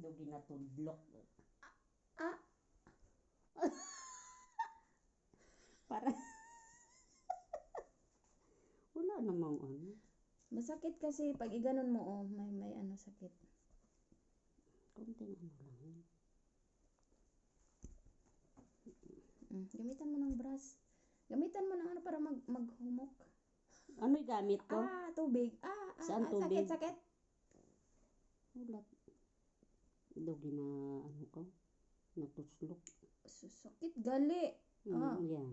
Dugi na tudlok. Ah, Para. Wala namang ano. masakit kasi pag iganon mo, oh, may, may ano sakit. Kunting ano lang. Mm, gamitan mo ng brush. Gamitan mo ng ano para mag maghumok. Ano'y gamit ko? Ah, tubig. Ah, ah, Saan ah, tubig? sakit, sakit. Wala. Dugi na ano ko. Natuslok. Sakit gali. Mm, Ah. Yan.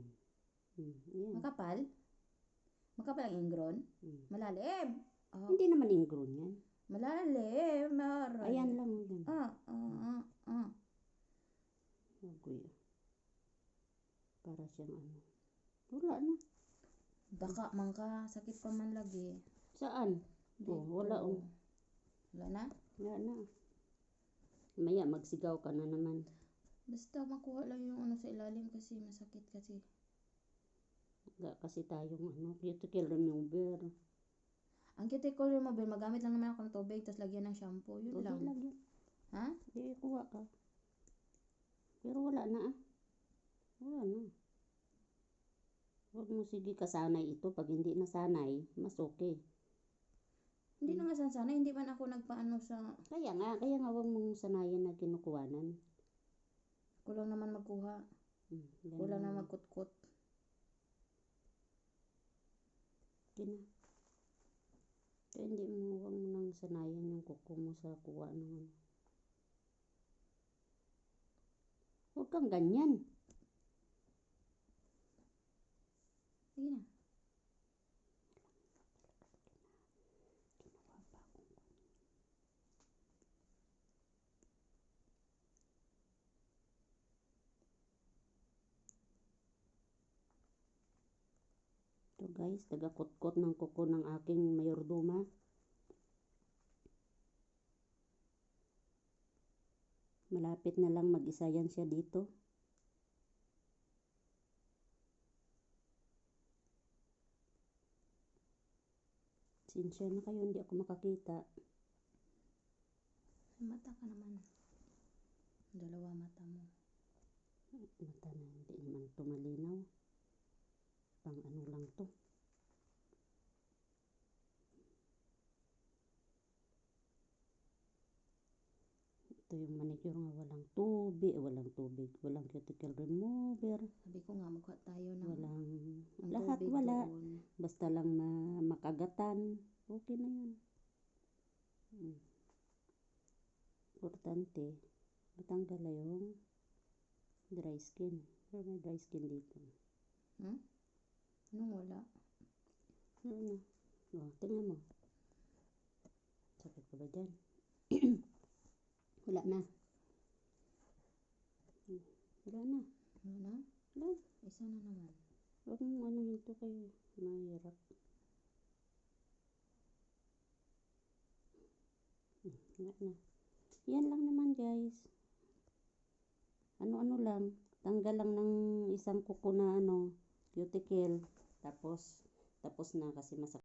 Mm, yan. Makapal? Makapal ang ingron? Mm. Malalim. Oh, Hindi naman ingron yan. malalim. Maray. Ayan lang. Yan. Ah, ah, ah, ah. Agoy. Para siyang ano. Wala na. Daka man ka. Sakit pa man lagi. Saan? Oh, wala oh. Wala na? Wala na. Maya magsigaw ka na naman. Basta makuha lang yung ano sa ilalim kasi masakit kasi. Wala kasi tayong ano, cuticle remover. Ang cuticle remover, magamit lang naman ako ng tubig tapos lagyan ng shampoo. Yun Tubig lang. lang yun. Ha? Di kuha ka. Pero wala na ah. Wala na. Huwag mo sige kasanay ito. Pag hindi nasanay, mas okay. Hindi na nga sana, hindi man ako nagpaano sa... Kaya nga, kaya nga huwag mong sanayan na kinukuhanan. Kulang naman magkuha. Hmm, ganun. Kulang na magkutkot. Hindi na. Kaya hindi mo, huwag mo nang sanayan yung kuko mo sa kuha ng ano. Huwag kang ganyan. Sige na. Ito guys, tagakutkot ng kuko ng aking mayordoma. Malapit na lang mag-isa yan siya dito. Sinsya na kayo, hindi ako makakita. Mata ka naman. Dalawa mata mo. Mata na, hindi naman ito malinaw. Pang ano lang to. Ito yung manicure nga walang tubig, walang tubig, walang cuticle remover, Sabi ko nga, magkuha tayo ng... walang ng lahat tubig wala. doon. Basta lang na makagatan, okay na yun. Hmm. Importante, matanggal na yung dry skin. Pero may dry skin dito. Hmm? Anong wala? Ano na? O, tingnan mo. Sakit pa ba dyan? Wala na. Hmm, Wala na. Ano na? Wala. Isa na naman. Huwag mong ano hinto kayo. Mahirap. Hmm, Wala na. Yan lang naman guys. Ano-ano lang. Tanggal lang ng isang kuko na ano, cuticle. Tapos, tapos na kasi masakit.